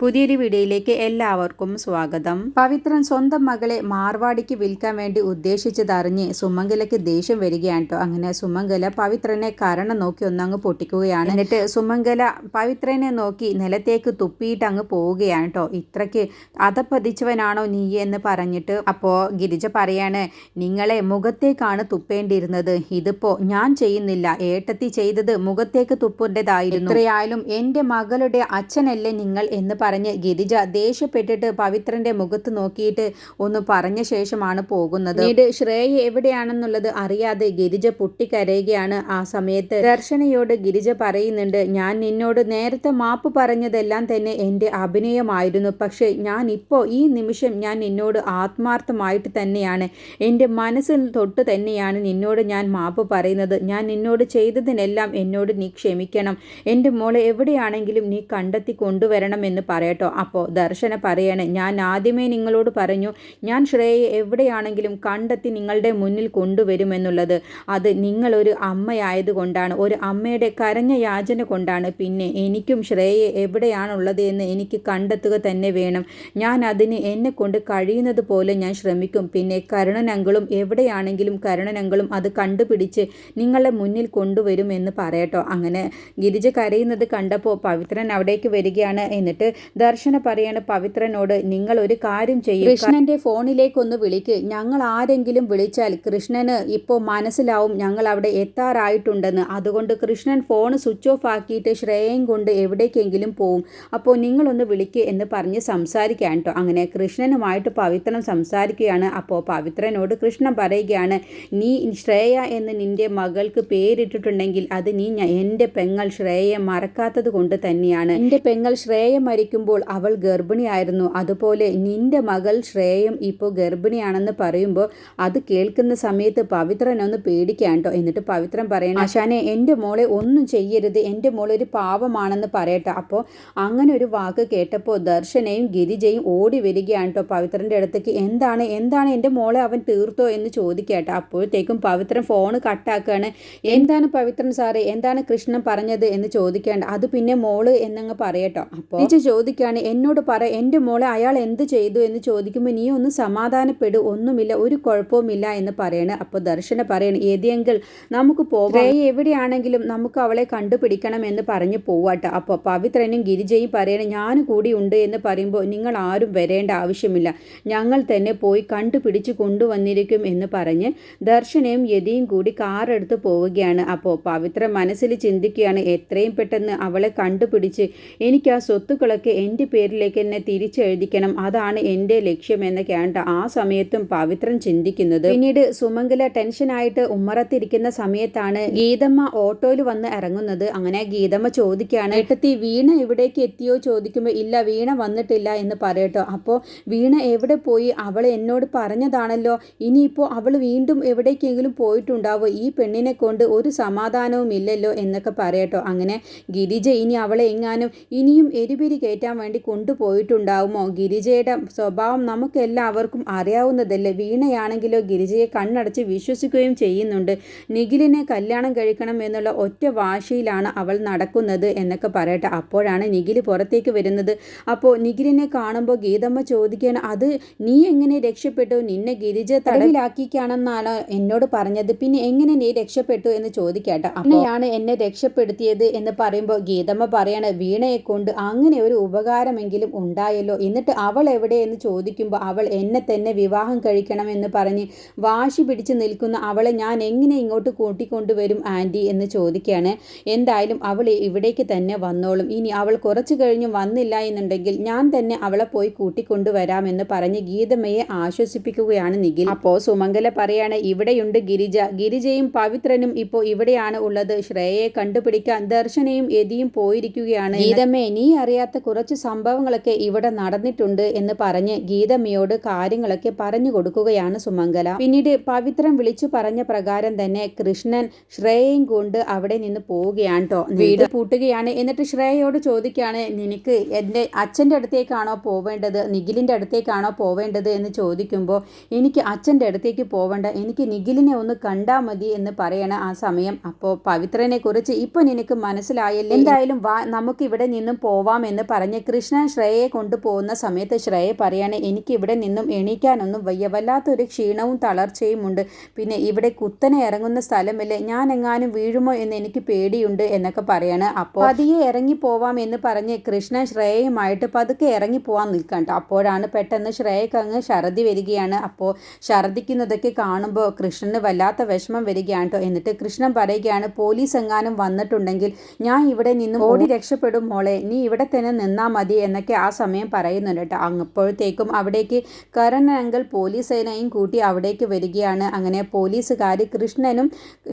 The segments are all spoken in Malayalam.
പുതിയൊരു വീഡിയോയിലേക്ക് എല്ലാവർക്കും സ്വാഗതം. പവിത്രൻ സ്വന്തം മകളെ മാർവാടിക്ക് വിൽക്കാൻ വേണ്ടി ഉദ്ദേശിച്ചതറിഞ്ഞ് സുമംഗലയ്ക്ക് ദേഷ്യം വരികയാണ് അങ്ങനെ സുമംഗല പവിത്രനെ കരണം നോക്കി ഒന്നങ്ങ് പൊട്ടിക്കുകയാണ്. എന്നിട്ട് സുമംഗല പവിത്രനെ നോക്കി നിലത്തേക്ക് തുപ്പിയിട്ട് അങ്ങ് പോവുകയാണ് കേട്ടോ ഇത്രയ്ക്ക് അതപ്പതിച്ചവനാണോ നീ എന്ന് പറഞ്ഞിട്ട് അപ്പോൾ ഗിരിജ പറയാണ് നിങ്ങളെ മുഖത്തേക്കാണ് തുപ്പേണ്ടിയിരുന്നത്. ഇതിപ്പോ ഞാൻ ചെയ്യുന്നില്ല. ഏട്ടത്തി ചെയ്തത് മുഖത്തേക്ക് തുപ്പേണ്ടതായിരുന്നു ഇത്രയായാലും എന്റെ മകളുടെ അച്ഛനല്ലേ നിങ്ങൾ എന്ന് ഗിരിജ ദേഷ്യപ്പെട്ടിട്ട് പവിത്രന്റെ മുഖത്ത് നോക്കിയിട്ട് ഒന്ന് പറഞ്ഞ ശേഷമാണ് പോകുന്നത്. പിന്നീട് ശ്രേയ എവിടെയാണെന്നുള്ളത് അറിയാതെ ഗിരിജ പൊട്ടിക്കരയുകയാണ് ആ സമയത്ത്. ദർശനയോട് ഗിരിജ പറയുന്നുണ്ട് ഞാൻ നിന്നോട് നേരത്തെ മാപ്പ് പറഞ്ഞതെല്ലാം തന്നെ എന്റെ അഭിനയമായിരുന്നു. പക്ഷേ ഞാൻ ഇപ്പോൾ ഈ നിമിഷം ഞാൻ നിന്നോട് ആത്മാർത്ഥമായിട്ട് തന്നെയാണ്. എന്റെ മനസ്സിൽ തൊട്ട് തന്നെയാണ് നിന്നോട് ഞാൻ മാപ്പ് പറയുന്നത്. ഞാൻ നിന്നോട് ചെയ്തതിനെല്ലാം എന്നോട് നീ ക്ഷമിക്കണം. എന്റെ മോളെ എവിടെയാണെങ്കിലും നീ കണ്ടെത്തി കൊണ്ടുവരണമെന്ന് പറയട്ടോ അപ്പോൾ ദർശന പറയണേ ഞാൻ ആദ്യമേ നിങ്ങളോട് പറഞ്ഞു ഞാൻ ശ്രേയെ എവിടെയാണെങ്കിലും കണ്ടെത്തി നിങ്ങളുടെ മുന്നിൽ കൊണ്ടുവരുമെന്നുള്ളത്. അത് നിങ്ങളൊരു അമ്മയായതുകൊണ്ടാണ് ഒരു അമ്മയുടെ കരഞ്ഞ യാചന കൊണ്ടാണ്. പിന്നെ എനിക്കും ശ്രേയെ എവിടെയാണുള്ളത് എന്ന് എനിക്ക് കണ്ടെത്തുക തന്നെ വേണം. ഞാൻ അതിന് എന്നെ കൊണ്ട് കഴിയുന്നത് പോലെ ഞാൻ ശ്രമിക്കും. പിന്നെ കരുണനങ്കളും എവിടെയാണെങ്കിലും കരുണനങ്കളും അത് കണ്ടുപിടിച്ച് നിങ്ങളെ മുന്നിൽ കൊണ്ടുവരും എന്ന് പറയട്ടോ അങ്ങനെ ഗിരിജ കരയുന്നത് കണ്ടപ്പോൾ പവിത്രൻ അവിടേക്ക് വരികയാണ്. എന്നിട്ട് ദർശന പറയാണ് പവിത്രനോട് നിങ്ങൾ ഒരു കാര്യം ചെയ്യും. കൃഷ്ണന്റെ ഫോണിലേക്കൊന്ന് വിളിക്ക്. ഞങ്ങൾ ആരെങ്കിലും വിളിച്ചാൽ കൃഷ്ണന് ഇപ്പോൾ മനസ്സിലാവും ഞങ്ങൾ അവിടെ എത്താറായിട്ടുണ്ടെന്ന്. അതുകൊണ്ട് കൃഷ്ണൻ ഫോൺ സ്വിച്ച് ഓഫ് ആക്കിയിട്ട് ശ്രേയം കൊണ്ട് എവിടേക്കെങ്കിലും പോവും. അപ്പോൾ നിങ്ങളൊന്ന് വിളിക്ക് എന്ന് പറഞ്ഞ് സംസാരിക്കാൻ കേട്ടോ. അങ്ങനെ കൃഷ്ണനുമായിട്ട് പവിത്രൻ സംസാരിക്കുകയാണ്. അപ്പോൾ പവിത്രനോട് കൃഷ്ണൻ പറയുകയാണ് നീ ശ്രേയ എന്ന് നിന്റെ മകൾക്ക് പേരിട്ടിട്ടുണ്ടെങ്കിൽ അത് നീ എന്റെ പെങ്ങൾ ശ്രേയയെ മറക്കാത്തത് കൊണ്ട് തന്നെയാണ്. എന്റെ പെങ്ങൾ ശ്രേയ മരിക്കുമ്പോൾ അവൾ ഗർഭിണിയായിരുന്നു. അതുപോലെ നിന്റെ മകൾ ശ്രേയം ഇപ്പോൾ ഗർഭിണിയാണെന്ന് പറയുമ്പോൾ അത് കേൾക്കുന്ന സമയത്ത് പവിത്രൻ ഒന്ന് പേടിക്കാൻ കേട്ടോ എന്നിട്ട് പവിത്രൻ പറയണം ആശാനെ എന്റെ മോളെ ഒന്നും ചെയ്യരുത്. എന്റെ മോളെ ഒരു പാവമാണെന്ന് പറയട്ടെ. അപ്പോൾ അങ്ങനെ ഒരു വാക്ക് കേട്ടപ്പോൾ ദർശനയും ഗിരിജയും ഓടി വരികയാണ് കേട്ടോ പവിത്രന്റെ അടുത്തേക്ക് എന്താണ്? എന്താണ് എന്റെ മോളെ അവൻ തീർത്തോ എന്ന് ചോദിക്കട്ടെ അപ്പോഴത്തേക്കും പവിത്രൻ ഫോൺ കട്ടാക്കുകയാണ് എന്താണ് പവിത്രൻ സാറേ? എന്താണ് കൃഷ്ണൻ പറഞ്ഞത്? എന്ന് ചോദിക്കേണ്ട അത് പിന്നെ മോൾ എന്നങ്ങ് പറയട്ടോ. അപ്പോൾ ചോദിക്കുകയാണ് എന്നോട് പറ എന്റെ മോളെ അയാൾ എന്ത് ചെയ്തു? എന്ന് ചോദിക്കുമ്പോൾ നീ ഒന്ന് സമാധാനപ്പെടും ഒന്നുമില്ല ഒരു കുഴപ്പവുമില്ല എന്ന് പറയണേ. അപ്പോൾ ദർശന പറയണം ഏതെങ്കിൽ നമുക്ക് പോവാം എവിടെയാണെങ്കിലും നമുക്ക് അവളെ കണ്ടുപിടിക്കണം എന്ന് പറഞ്ഞ് പോവാട്ടോ അപ്പോൾ പവിത്രനും ഗിരിജയും പറയണം ഞാൻ കൂടി ഉണ്ട് എന്ന് പറയുമ്പോൾ നിങ്ങൾ ആരും വരേണ്ട ആവശ്യമില്ല. ഞങ്ങൾ തന്നെ പോയി കണ്ടുപിടിച്ച് കൊണ്ടുവന്നിരിക്കും എന്ന് പറഞ്ഞ് ദർശനയും യതിയും കൂടി കാറെടുത്ത് പോവുകയാണ്. അപ്പോൾ പവിത്ര മനസ്സിൽ ചിന്തിക്കുകയാണ് എത്രയും പെട്ടെന്ന് അവളെ കണ്ടുപിടിച്ച് എനിക്ക് ആ സ്വത്തുക്കളൊക്കെ എന്റെ പേരിലേക്ക് തന്നെ തിരിച്ചെഴുതിക്കണം. അതാണ് എന്റെ ലക്ഷ്യം കേണ്ട ആ സമയത്തും പവിത്രൻ ചിന്തിക്കുന്നത്. പിന്നീട് സുമംഗല ടെൻഷനായിട്ട് ഉമ്മറത്തിരിക്കുന്ന സമയത്താണ് ഗീതമ്മ ഓട്ടോയിൽ വന്ന് ഇറങ്ങുന്നത്. അങ്ങനെ ഗീതമ്മ ചോദിക്കുകയാണ് ഏട്ടത്തി വീണ എവിടേക്ക് എത്തിയോ? ചോദിക്കുമ്പോൾ ഇല്ല വീണ വന്നിട്ടില്ല എന്ന് പറയട്ടോ. അപ്പോൾ വീണ എവിടെ പോയി? അവൾ എന്നോട് പറഞ്ഞതാണല്ലോ. ഇനിയിപ്പോൾ അവൾ വീണ്ടും എവിടേക്കെങ്കിലും പോയിട്ടുണ്ടാവോ? ഈ പെണ്ണിനെ കൊണ്ട് ഒരു സമാധാനവും ഇല്ലല്ലോ എന്നൊക്കെ പറയട്ടോ. അങ്ങനെ ഗിരിജ ഇനി അവളെ എങ്ങാനും? ഇനിയും എരിപിരി കയറ്റാൻ വേണ്ടി കൊണ്ടുപോയിട്ടുണ്ടാവുമോ? ഗിരിജയുടെ സ്വഭാവം നമുക്കെല്ലാവർക്കും അറിയാവുന്നതല്ലേ? വീണയാണെങ്കിലോ ഗിരിജയെ കണ്ണടച്ച് വിശ്വസിക്കുകയും ചെയ്യുന്നുണ്ട്. നിഖിലിനെ കല്യാണം കഴിക്കണം എന്നുള്ള ഒറ്റ വാശിയിലാണ് അവൾ നടക്കുന്നത് എന്നൊക്കെ പറയട്ടെ. അപ്പോഴാണ് നിഖിൽ പുറത്തേക്ക് വരുന്നത്. അപ്പോൾ നിഖിലിനെ കാണുമ്പോൾ ഗീതമ്മ ചോദിക്കുകയാണ് അത് നീ എങ്ങനെ രക്ഷപ്പെട്ടു? നിന്നെ ഗിരിജ തടവിലാക്കിക്കാണെന്നാണ് എന്നോട് പറഞ്ഞത്. പിന്നെ എങ്ങനെ നീ രക്ഷപ്പെട്ടു? എന്ന് ചോദിക്കട്ടെ. അങ്ങനെയാണ് എന്നെ രക്ഷപ്പെടുത്തിയത് എന്ന് പറയുമ്പോൾ ഗീതമ്മ പറയാണ് വീണയെ കൊണ്ട് അങ്ങനെ ഒരു ഉപകാരമെങ്കിലും ഉണ്ടായല്ലോ. എന്നിട്ട് അവൾ എവിടെയെന്ന് ചോദിക്കുമ്പോൾ അവൾ എന്നെ തന്നെ വിവാഹം കഴിക്കണമെന്ന് പറഞ്ഞ് വാശി പിടിച്ച് നിൽക്കുന്ന അവളെ ഞാൻ എങ്ങനെ ഇങ്ങോട്ട് കൂട്ടിക്കൊണ്ടുവരും ആന്റി എന്ന് ചോദിക്കുകയാണ്. എന്തായാലും അവൾ ഇവിടേക്ക് തന്നെ വന്നോളും. ഇനി അവൾ കുറച്ച് കഴിഞ്ഞ് വന്നില്ല എന്നുണ്ടെങ്കിൽ ഞാൻ തന്നെ അവളെ പോയി കൂട്ടിക്കൊണ്ടുവരാമെന്ന് പറഞ്ഞ് ഗീതമ്മയെ ആശ്വസിപ്പിക്കുകയാണ് നിഖിൽ. അപ്പോൾ സുമംഗല പറയാണ് ഇവിടെയുണ്ട് ഗിരിജ. ഗിരിജയും പവിത്രനും ഇപ്പോൾ ഇവിടെയാണ് ഉള്ളത്. ശ്രേയയെ കണ്ടുപിടിക്കാൻ ദർശനയും യതിയും പോയിരിക്കുകയാണ്. ഗീതമ്മയെ നീ അറിയാത്ത കുറച്ച് സംഭവങ്ങളൊക്കെ ഇവിടെ നടന്നിട്ടുണ്ട് എന്ന് പറഞ്ഞ് ഗീതമ്മയോട് കാര്യങ്ങളൊക്കെ പറഞ്ഞു കൊടുക്കുകയാണ് സുമംഗല. പിന്നീട് പവിത്രം വിളിച്ചു പറഞ്ഞ പ്രകാരം തന്നെ കൃഷ്ണൻ ശ്രേയയും കൊണ്ട് അവിടെ നിന്ന് പോവുകയാണ് കേട്ടോ വീട് പൂട്ടുകയാണ്. എന്നിട്ട് ശ്രേയയോട് ചോദിക്കുകയാണ് നിനക്ക് എന്റെ അച്ഛന്റെ അടുത്തേക്കാണോ പോവേണ്ടത്? നിഖിലിന്റെ അടുത്തേക്കാണോ പോവേണ്ടത്? എന്ന് ചോദിക്കുമ്പോൾ എനിക്ക് അച്ഛന്റെ അടുത്തേക്ക് പോവേണ്ട. എനിക്ക് നിഖിലിനെ ഒന്ന് കണ്ടാൽ മതി എന്ന് പറയണ ആ സമയം. അപ്പോൾ പവിത്രനെ കുറിച്ച് ഇപ്പൊ നിനക്ക് മനസ്സിലായല്ലേ? എന്തായാലും വാ നമുക്ക് ഇവിടെ നിന്നും പോവാം എന്ന് പറഞ്ഞ് പറഞ്ഞ് കൃഷ്ണൻ ശ്രേയയെ കൊണ്ടുപോകുന്ന സമയത്ത് ശ്രേയ പറയാണ് എനിക്ക് ഇവിടെ നിന്നും എണീക്കാനൊന്നും വയ്യ. വല്ലാത്തൊരു ക്ഷീണവും തളർച്ചയും ഉണ്ട് പിന്നെ ഇവിടെ കുത്തനെ ഇറങ്ങുന്ന സ്ഥലമല്ലേ? ഞാൻ എങ്ങാനും വീഴുമോ എന്ന് എനിക്ക് പേടിയുണ്ട് എന്നൊക്കെ പറയാണ്. അപ്പോൾ പതിയെ ഇറങ്ങി പോവാം എന്ന് പറഞ്ഞ് കൃഷ്ണൻ ശ്രേയയുമായിട്ട് പതുക്കെ ഇറങ്ങി പോവാൻ നിൽക്കണ്ട. അപ്പോഴാണ് പെട്ടെന്ന് ശ്രേയക്ക് അങ്ങ് ഛർദി വരികയാണ്. അപ്പോൾ ഛർദിക്കുന്നതൊക്കെ കാണുമ്പോൾ കൃഷ്ണന് വല്ലാത്ത വിഷമം വരികയാണ് കേട്ടോ എന്നിട്ട് കൃഷ്ണൻ പറയുകയാണ് പോലീസ് എങ്ങാനും വന്നിട്ടുണ്ടെങ്കിൽ ഞാൻ ഇവിടെ നിന്നും ഓടി രക്ഷപ്പെടും മോളെ. നീ ഇവിടെ തന്നെ നിന്നാ മതി എന്നൊക്കെ ആ സമയം പറയുന്നുണ്ട് കേട്ടോ. അപ്പോഴത്തേക്കും അവിടേക്ക് കരൺ അങ്കിൾ പോലീസ് സേനയും കൂട്ടി അവിടേക്ക് വരികയാണ്. അങ്ങനെ പോലീസുകാർ കൃഷ്ണനും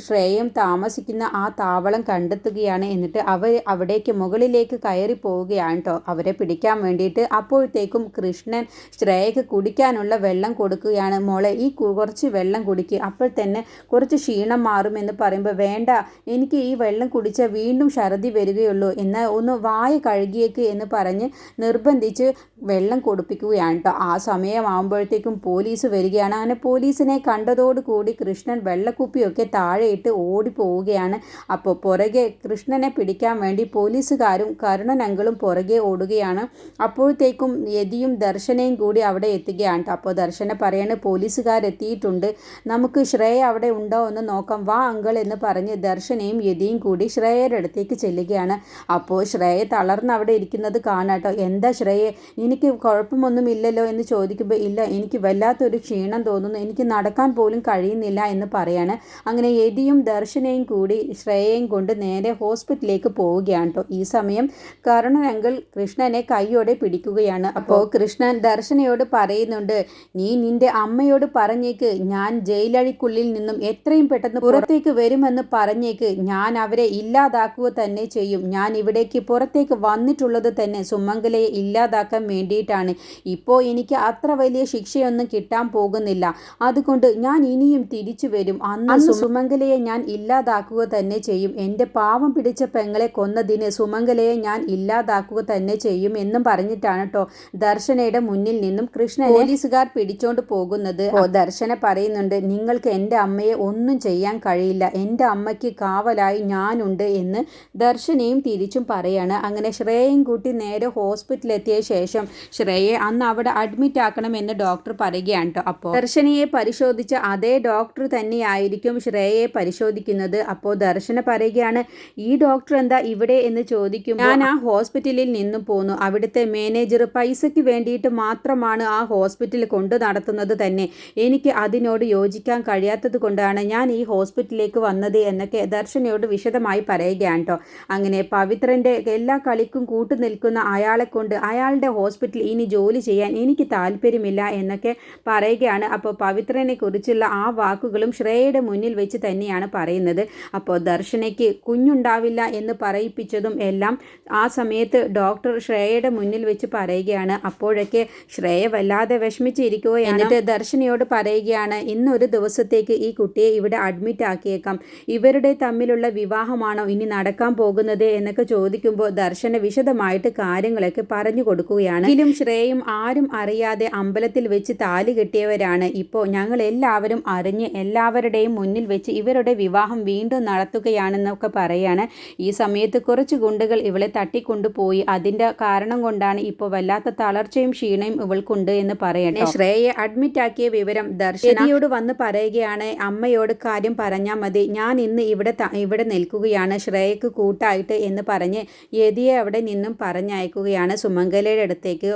ശ്രേയയും താമസിക്കുന്ന ആ താവളം കണ്ടെത്തുകയാണ്. എന്നിട്ട് അവർ അവിടേക്ക് മുകളിലേക്ക് കയറി പോവുകയാണ് കേട്ടോ. അവരെ പിടിക്കാൻ വേണ്ടിയിട്ട് അപ്പോഴത്തേക്കും കൃഷ്ണൻ ശ്രേയക്ക് കുടിക്കാനുള്ള വെള്ളം കൊടുക്കുകയാണ്. മോളെ ഈ കുറച്ച് വെള്ളം കുടിക്കുക അപ്പോൾ തന്നെ കുറച്ച് ക്ഷീണം മാറുമെന്ന് പറയുമ്പോൾ വേണ്ട എനിക്ക് ഈ വെള്ളം കുടിച്ചാൽ വീണ്ടും ഛർദി വരികയുള്ളൂ. എന്നാൽ ഒന്ന് വായ കഴുകിയേക്ക് എന്ന് പറഞ്ഞ് നിർബന്ധിച്ച് വെള്ളം കൊടുപ്പിക്കുകയാണ് കേട്ടോ ആ സമയമാകുമ്പോഴത്തേക്കും പോലീസ് വരികയാണ്. അങ്ങനെ പോലീസിനെ കണ്ടതോടുകൂടി കൃഷ്ണൻ വെള്ളക്കുപ്പിയൊക്കെ താഴെയിട്ട് ഓടി പോവുകയാണ് അപ്പോൾ പുറകെ കൃഷ്ണനെ പിടിക്കാൻ വേണ്ടി പോലീസുകാരും കരുണനങ്കളും പുറകെ ഓടുകയാണ്. അപ്പോഴത്തേക്കും യതിയും ദർശനയും കൂടി അവിടെ എത്തുകയാണ് അപ്പോൾ ദർശന പറയാണ് പോലീസുകാരെത്തിയിട്ടുണ്ട്. നമുക്ക് ശ്രേയ അവിടെ ഉണ്ടോ എന്ന് നോക്കാം. വാ അങ്കൾ എന്ന് പറഞ്ഞ് ദർശനയും യതിയും കൂടി ശ്രേയയുടെ അടുത്തേക്ക് ചെല്ലുകയാണ്. അപ്പോൾ ശ്രേയ തളർന്ന് അവിടെ ഇരിക്കുന്നത് കാണാട്ടോ. എന്താ ശ്രേയെ? എനിക്ക് കുഴപ്പമൊന്നുമില്ലല്ലോ എന്ന് ചോദിക്കുമ്പോൾ ഇല്ല എനിക്ക് വല്ലാത്തൊരു ക്ഷീണം തോന്നുന്നു. എനിക്ക് നടക്കാൻ പോലും കഴിയുന്നില്ല എന്ന് പറയാണ്. അങ്ങനെ യതിയും ദർശനയും കൂടി ശ്രേയയും കൊണ്ട് നേരെ ഹോസ്പിറ്റലിലേക്ക് പോവുകയാണ് കേട്ടോ ഈ സമയം കരുണനങ്കിൾ കൃഷ്ണനെ കൈയോടെ പിടിക്കുകയാണ്. അപ്പോൾ കൃഷ്ണൻ ദർശനയോട് പറയുന്നുണ്ട് നീ നിന്റെ അമ്മയോട് പറഞ്ഞേക്ക്. ഞാൻ ജയിലഴിക്കുള്ളിൽ നിന്നും എത്രയും പെട്ടെന്ന് പുറത്തേക്ക് വരുമെന്ന് പറഞ്ഞേക്ക്. ഞാൻ അവരെ ഇല്ലാതാക്കുക തന്നെ ചെയ്യും. ഞാൻ ഇവിടേക്ക് പുറത്തേക്ക് വന്നിട്ടുള്ളത് തന്നെ സുമംഗലയെ ഇല്ലാതാക്കാൻ വേണ്ടിയിട്ടാണ്. ഇപ്പോൾ എനിക്ക് അത്ര വലിയ ശിക്ഷയൊന്നും കിട്ടാൻ പോകുന്നില്ല. അതുകൊണ്ട് ഞാൻ ഇനിയും തിരിച്ചു വരും. അന്ന് സുമംഗലയെ ഞാൻ ഇല്ലാതാക്കുക തന്നെ ചെയ്യും. എന്റെ പാവം പിടിച്ച പെങ്ങളെ കൊന്നതിന് സുമംഗലയെ ഞാൻ ഇല്ലാതാക്കുക തന്നെ ചെയ്യും എന്നും പറഞ്ഞിട്ടാണ് കേട്ടോ ദർശനയുടെ മുന്നിൽ നിന്നും കൃഷ്ണനെ പോലീസുകാർ പിടിച്ചോണ്ട് പോകുന്നത്. ദർശന പറയുന്നുണ്ട് നിങ്ങൾക്ക് എന്റെ അമ്മയെ ഒന്നും ചെയ്യാൻ കഴിയില്ല. എന്റെ അമ്മയ്ക്ക് കാവലായി ഞാനുണ്ട് എന്ന് ദർശനയും തിരിച്ചും പറയാണ്. അങ്ങനെ ശ്രേയയും കൂട്ടി നേരെ ഹോസ്പിറ്റലിലെത്തിയ ശേഷം ശ്രേയെ അന്ന് അവിടെ അഡ്മിറ്റ് ആക്കണമെന്ന് ഡോക്ടർ പറയുകയാണ് കേട്ടോ അപ്പോൾ ദർശനയെ പരിശോധിച്ച അതേ ഡോക്ടർ തന്നെയായിരിക്കും ശ്രേയയെ പരിശോധിക്കുന്നത്. അപ്പോൾ ദർശന പറയുകയാണ് ഈ ഡോക്ടർ എന്താ ഇവിടെ എന്ന് ചോദിക്കും ഞാൻ ആ ഹോസ്പിറ്റലിൽ നിന്നും പോന്നു. അവിടുത്തെ മാനേജർ പൈസയ്ക്ക് വേണ്ടിയിട്ട് മാത്രമാണ് ആ ഹോസ്പിറ്റൽ കൊണ്ടു നടത്തുന്നത് തന്നെ. എനിക്ക് അതിനോട് യോജിക്കാൻ കഴിയാത്തത് കൊണ്ടാണ് ഞാൻ ഈ ഹോസ്പിറ്റലിലേക്ക് വന്നത് എന്നൊക്കെ ദർശനയോട് വിശദമായി പറയുകയാണ് കേട്ടോ അങ്ങനെ പവിത്രന്റെ എല്ലാ കളിക്കും കൂട്ടു നിൽക്കുന്ന അയാളെ കൊണ്ട് അയാളുടെ ഹോസ്പിറ്റലിൽ ഇനി ജോലി ചെയ്യാൻ എനിക്ക് താല്പര്യമില്ല എന്നൊക്കെ പറയുകയാണ്. അപ്പോൾ പവിത്രനെ കുറിച്ചുള്ള ആ വാക്കുകളും ശ്രേയയുടെ മുന്നിൽ വെച്ച് തന്നെയാണ് പറയുന്നത്. അപ്പോൾ ദർശനയ്ക്ക് കുഞ്ഞുണ്ടാവില്ല എന്ന് പറയിപ്പിച്ചതും എല്ലാം ആ സമയത്ത് ഡോക്ടർ ശ്രേയയുടെ മുന്നിൽ വെച്ച് പറയുകയാണ്. അപ്പോഴൊക്കെ ശ്രേയ വല്ലാതെ വിഷമിച്ചിരിക്കുക എന്നിട്ട് ദർശനയോട് പറയുകയാണ് ഇന്നൊരു ദിവസത്തേക്ക് ഈ കുട്ടിയെ ഇവിടെ അഡ്മിറ്റ് ആക്കിയേക്കാം. ഇവരുടെ തമ്മിലുള്ള വിവാഹമാണോ ഇനി നടക്കാൻ പോകുന്നത്? എന്നൊക്കെ ചോദിക്കുമ്പോൾ ദർശന വിശദമായിട്ട് കാര്യങ്ങളൊക്കെ പറഞ്ഞു കൊടുക്കുകയാണ്. ഇതിലും ശ്രേയും ആരും അറിയാതെ അമ്പലത്തിൽ വെച്ച് താലി കെട്ടിയവരാണ്. ഇപ്പോൾ ഞങ്ങൾ എല്ലാവരും അറിഞ്ഞ് എല്ലാവരുടെയും മുന്നിൽ വെച്ച് ഇവരുടെ വിവാഹം വീണ്ടും നടത്തുകയാണെന്നൊക്കെ പറയാണ്. ഈ സമയത്ത് കുറച്ച് ഗുണ്ടുകൾ ഇവളെ തട്ടിക്കൊണ്ടുപോയി. അതിന്റെ കാരണം കൊണ്ടാണ് ഇപ്പോൾ വല്ലാത്ത തളർച്ചയും ക്ഷീണയും ഇവൾക്കുണ്ട് എന്ന് പറയട്ടെ. ശ്രേയെ അഡ്മിറ്റ് ആക്കിയ വിവരം ദർശനയോട് വന്ന് പറയുകയാണ് അമ്മയോട് കാര്യം പറഞ്ഞാൽ മതി. ഞാൻ ഇന്ന് ഇവിടെ ഇവിടെ നിൽക്കുകയാണ്. ശ്രേയക്ക് കൂട്ടായിട്ട് എന്ന് പറഞ്ഞ് യതിയെ അവിടെ നിന്നും പറഞ്ഞയക്കുകയാണ് സുമംഗലയുടെ അടുത്തേക്ക്.